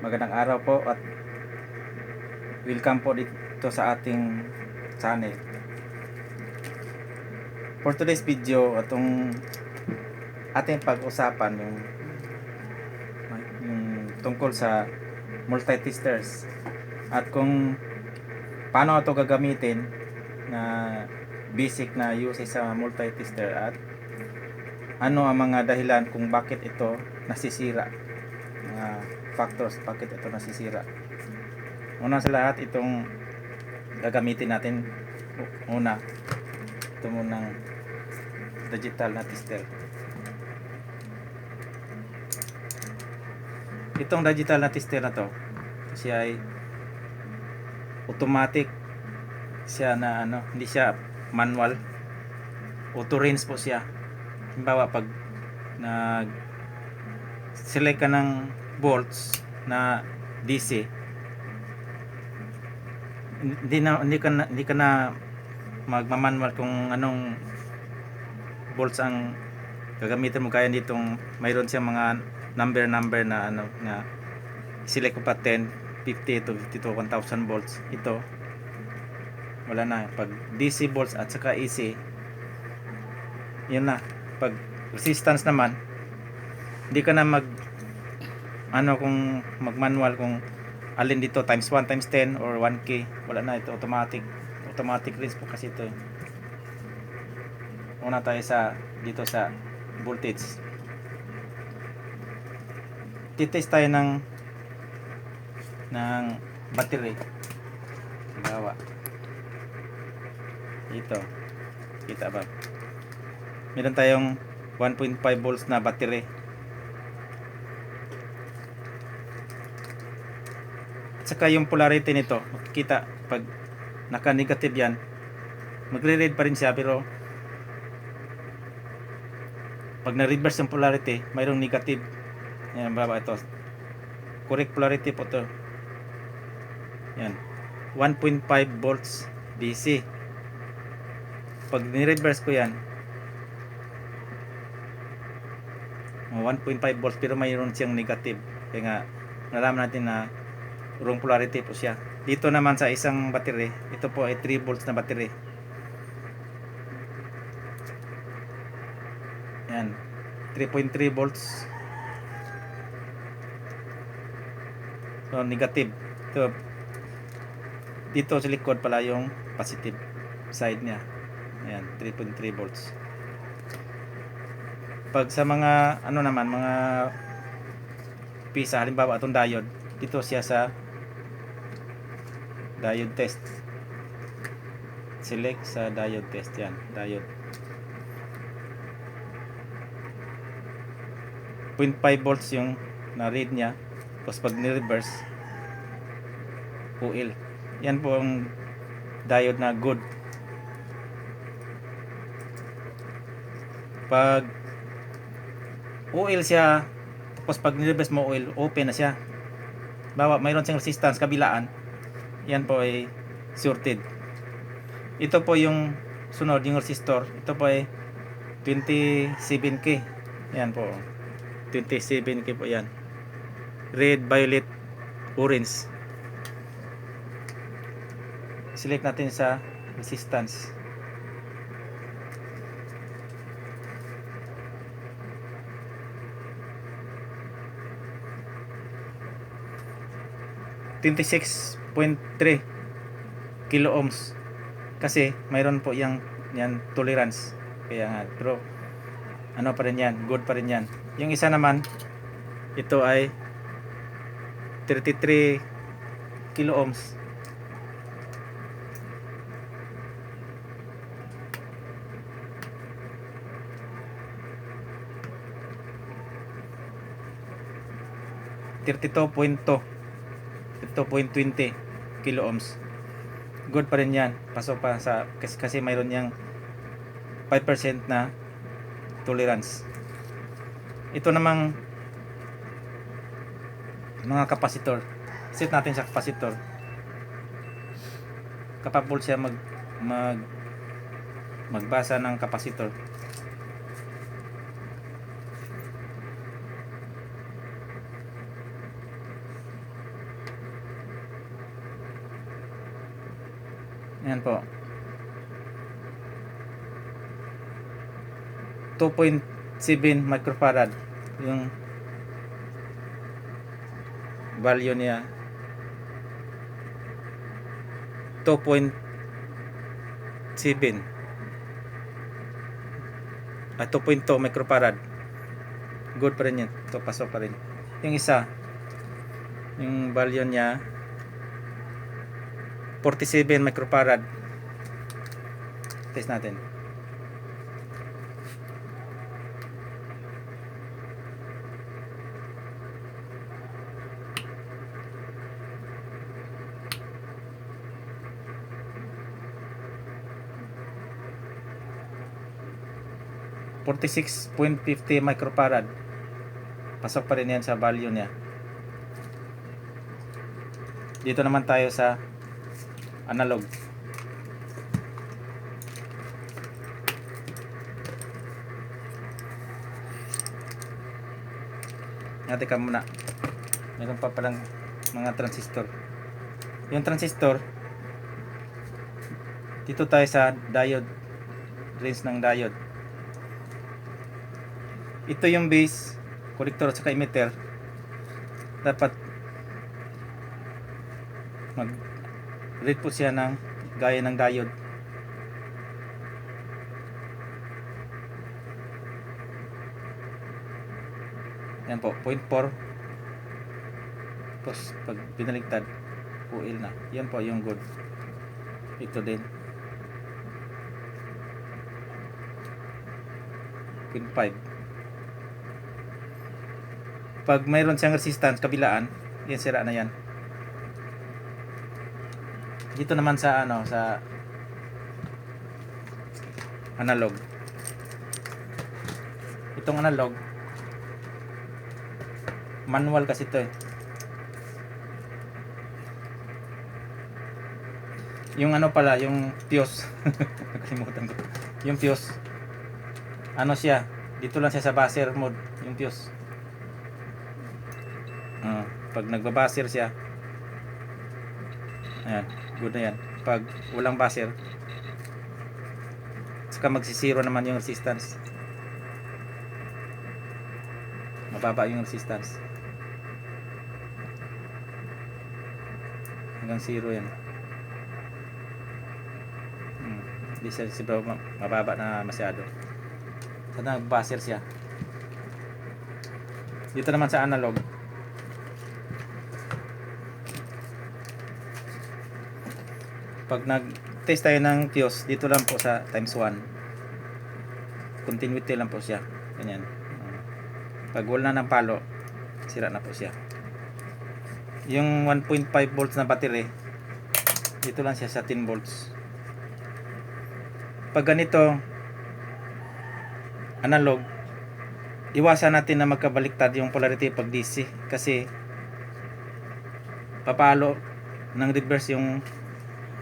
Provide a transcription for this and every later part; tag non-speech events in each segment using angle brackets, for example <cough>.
Magandang araw po at welcome po dito sa ating channel. For today's video, atong ating pag-usapan yung, yung tungkol sa multi-testers at kung paano ito gagamitin na basic na use sa multi-tester at ano ang mga dahilan kung bakit ito nasisira mga factors bakit ito nasisira. Una sa lahat itong gagamitin natin. Una ito munang digital na tester. Itong digital na tester na to siya ay automatic. Siya na ano hindi siya manual. Auto rinse po siya. Halimbawa pag nag select ka ng bolts na DC hindi na hindi ka na, hindi ka na magmamanual kung anong bolts ang gagamitin mo. Kaya ditong mayroon siyang mga number number na ano na select ko pa 10 50 to 50 to 1000 volts ito wala na. Pag DC volts at saka AC yun na. Pag resistance naman hindi ka na mag ano kung mag manual kung alin dito times 1 times 10 or 1k wala na ito automatic. Automatic rinse po kasi ito eh. una tayo sa dito sa voltage. Titest tayo ng ng battery. Halimbawa ito kita ba? Meron tayong 1.5 volts na battery saka yung polarity nito makikita pag naka negative yan magre-red pa rin siya pero pag na-reverse yung polarity mayroong negative. Yan baba ito. Correct polarity po to. Yan. 1.5 volts DC pag ni-reverse ko yan mga 1.5 volts pero mayroon siyang negative. Kaya nga nalaman natin na wrong polarity po siya. Dito naman sa isang battery ito po ay 3 volts na battery. Yan. 3.3 volts. So negative. Ito dito sa likod pala yung positive side niya. Ayan 3.3 volts. Pag sa mga ano naman mga pisa halimbawa itong diode dito siya sa diode test. Select sa diode test yan. Diode. 0.5 volts yung na read niya. Tapos pag ni-reverse OL yan po ang diode na good. Pag oil siya tapos pag nilabas mo oil open na siya. Bawa mayroon siyang resistance kabilaan yan po ay shorted ito po yung sunod yung resistor. Ito po ay 27k yan po. 27k po yan. Red violet orange. Select natin sa resistance .3 kilo ohms kasi mayroon po yang yan tolerance. Kaya nga pero ano pa rin yan good pa rin yan. Yung isa naman ito ay 33 kilo ohms Thirty-two point two 2.20 kilo ohms. Good pa rin yan. Pasok pa sa kasi, kasi mayroon yang 5% na tolerance. Ito namang mga kapasitor. Set natin sa kapasitor. Capable siya mag mag magbasa ng kapasitor Yan po. 2.7 microfarad yung value niya. 2.7 ah 2.2 microfarad. Good pa rin yun. Ito pasok pa rin. Yung isa yung value niya 47 microfarad test natin Forty-six point fifty microfarad. Pasok pa rin yan sa value niya. Dito naman tayo sa analog. Natin ka muna. Meron pa palang mga transistor. Yung transistor, dito tayo sa diode. Range ng diode. Ito yung base, collector at saka emitter. Dapat mag read po siya ng gaya ng diode. Yan po, 0.4. Tapos pag binaligtad, puil na. Yan po yung good. Ito din. 0.5. Pag mayroon siyang resistance kabilaan, yan sira na yan. Dito naman sa ano, sa analog. Itong analog, manual kasi ito eh. Yung ano pala, yung fuse. <laughs> Nakalimutan ko. Yung fuse. Ano siya? Dito lang siya sa buzzer mode, yung fuse. Ah, pag nagbabaser siya, ayan, good na yan. Pag walang buzzer, saka magsisiro naman yung resistance. Mababa yung resistance. Hanggang zero yan. Hmm. Hindi siya ma- mababa na masyado. Sana buzzer siya. Dito naman sa analog. Pag nag-test tayo ng fuse, dito lang po sa times 1. Continuity lang po siya. Ganyan. Pag wala ng palo, sira na po siya. Yung 1.5 volts na battery, dito lang siya sa 10 volts. Pag ganito, analog, iwasan natin na magkabaliktad yung polarity pag DC kasi papalo ng reverse yung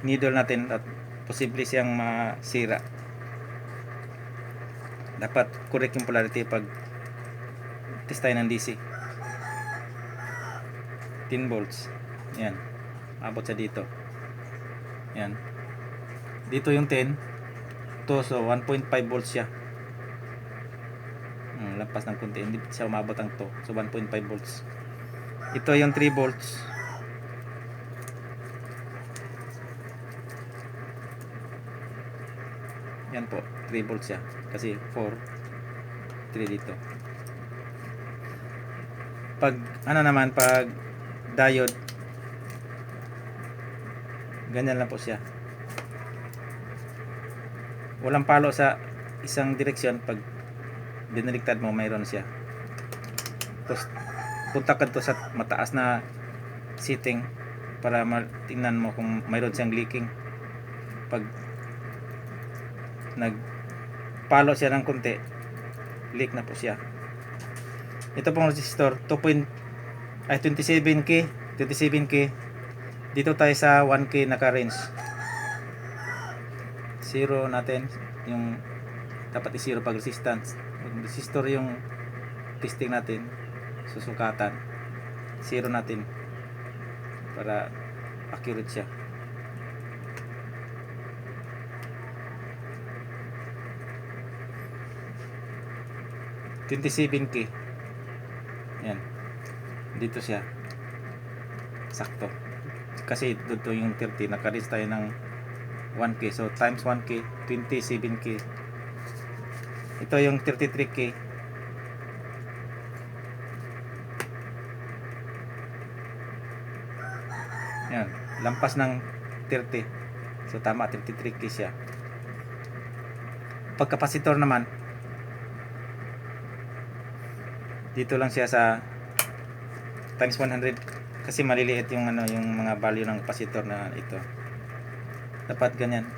needle natin at posible siyang masira. Dapat correct yung polarity pag test tayo ng DC. 10 volts. Yan. Abot siya dito. Yan. Dito yung 10. To so 1.5 volts siya. Hmm, lampas ng konti. Hindi siya umabot ang to. So 1.5 volts. Ito yung 3 volts. Yan po, 3 volts siya. Kasi 4, 3 dito. Pag, ano naman, pag diode, ganyan lang po siya. Walang palo sa isang direksyon pag binaliktad mo, mayroon siya. Tapos, punta ka sa mataas na setting para tingnan mo kung mayroon siyang leaking. Pag nagpalo siya ng konti. Leak na po siya. Ito pong resistor 2. ay 27k 27k dito tayo sa 1k naka range zero natin yung dapat i-zero pag resistance. Yung resistor yung testing natin susukatan. Zero natin para accurate siya 27k. Yan. Dito siya. Sakto. Kasi dito yung 30, nakalis tayo ng 1k. So times 1k, 27k. Ito yung 33k. Yan. Lampas ng 30. So tama, 33k siya. Pag kapasitor naman, dito lang siya sa times 100 kasi maliliit yung ano yung mga value ng kapasitor na ito. Dapat ganyan.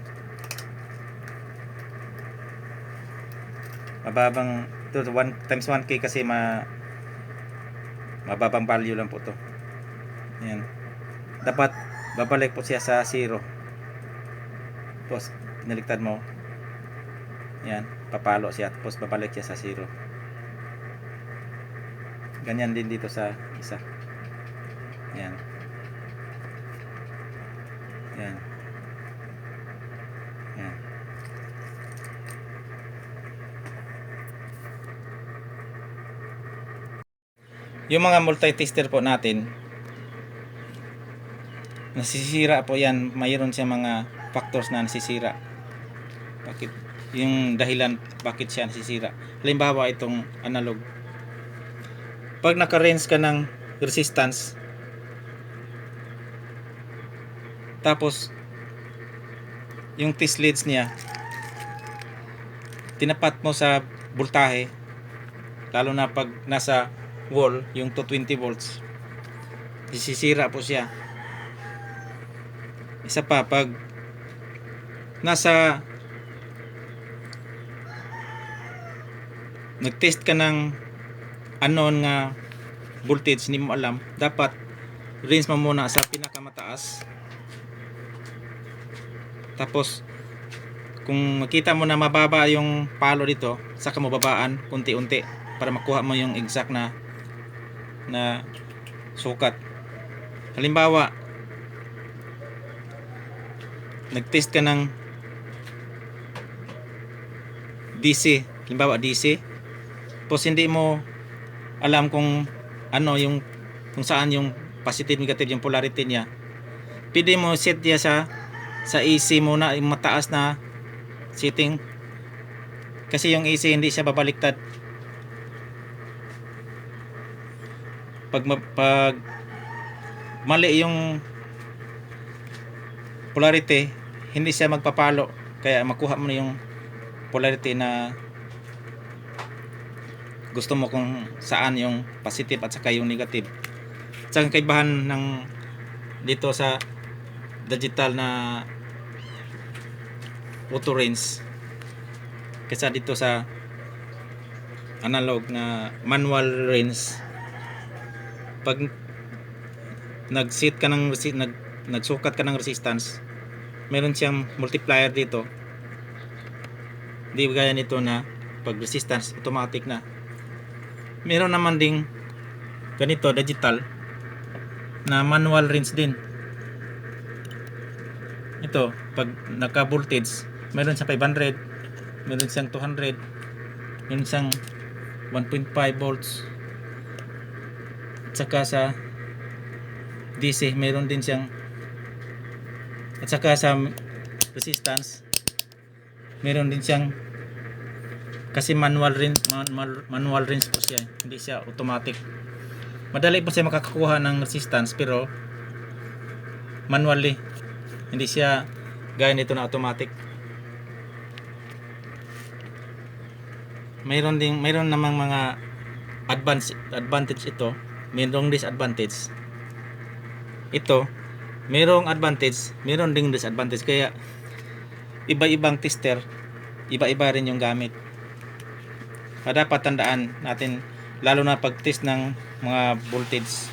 Mababang to 1 times 1k kasi ma mababang value lang po to. Yan dapat babalik po siya sa 0 tapos pinaliktad mo. Yan papalo siya tapos babalik siya sa 0 ganyan din dito sa isa. Yan yan yan yung mga multi-tester po natin nasisira po yan. Mayroon siya mga factors na nasisira. Bakit? Yung dahilan bakit siya nasisira. Halimbawa itong analog pag naka-range ka ng resistance tapos yung test leads niya tinapat mo sa voltahe lalo na pag nasa wall yung 220 volts sisira po siya. Isa pa pag nasa nag-test ka ng unknown nga voltage hindi mo alam. Dapat range mo muna sa pinakamataas. Tapos kung makita mo na mababa yung palo dito saka mo babaan unti-unti para makuha mo yung exact na na sukat. Halimbawa nag-test ka ng DC halimbawa DC tapos hindi mo alam kung ano yung kung saan yung positive negative yung polarity niya. Pwede mo set niya sa sa AC muna yung mataas na setting. Kasi yung AC hindi siya babaliktad. Pag pag mali yung polarity hindi siya magpapalo. Kaya makuha mo na yung polarity na gusto mo kung saan yung positive at saka yung negative. At saka kaibahan ng dito sa digital na auto range kaysa dito sa analog na manual range pag nag-set ka ng nag nagsukat ka ng resistance meron siyang multiplier dito. Hindi gaya nito na pag resistance automatic na meron naman ding ganito digital na manual range din. Ito pag naka voltage meron siyang 500 meron siyang 200 meron siyang 1.5 volts. At saka sa DC meron din siyang at saka sa resistance meron din siyang kasi manual rin manual, manual range po siya hindi siya automatic. Madali po siya makakakuha ng resistance pero manually hindi siya gaya nito na automatic. Mayroon ding mayroon namang mga advance advantage ito. Mayroong disadvantage. Ito mayroong advantage mayroon ding disadvantage. Kaya iba-ibang tester iba-iba rin yung gamit dapat tandaan natin lalo na pag test ng mga voltage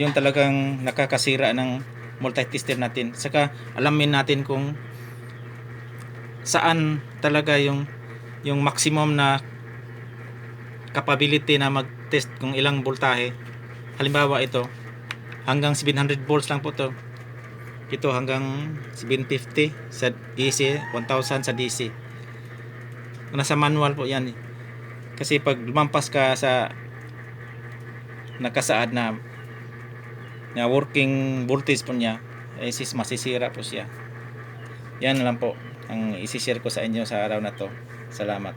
yung talagang nakakasira ng multi-tester natin. Saka alamin natin kung saan talaga yung yung maximum na capability na mag-test kung ilang voltahe. Halimbawa ito hanggang 700 volts lang po to. Ito hanggang 750 sa DC 1000 sa DC nasa manual po yan eh. Kasi pag lumampas ka sa nakasaad na na working voltage po niya, eh sis masisira po siya. Yan lang po ang isi-share ko sa inyo sa araw na to. Salamat.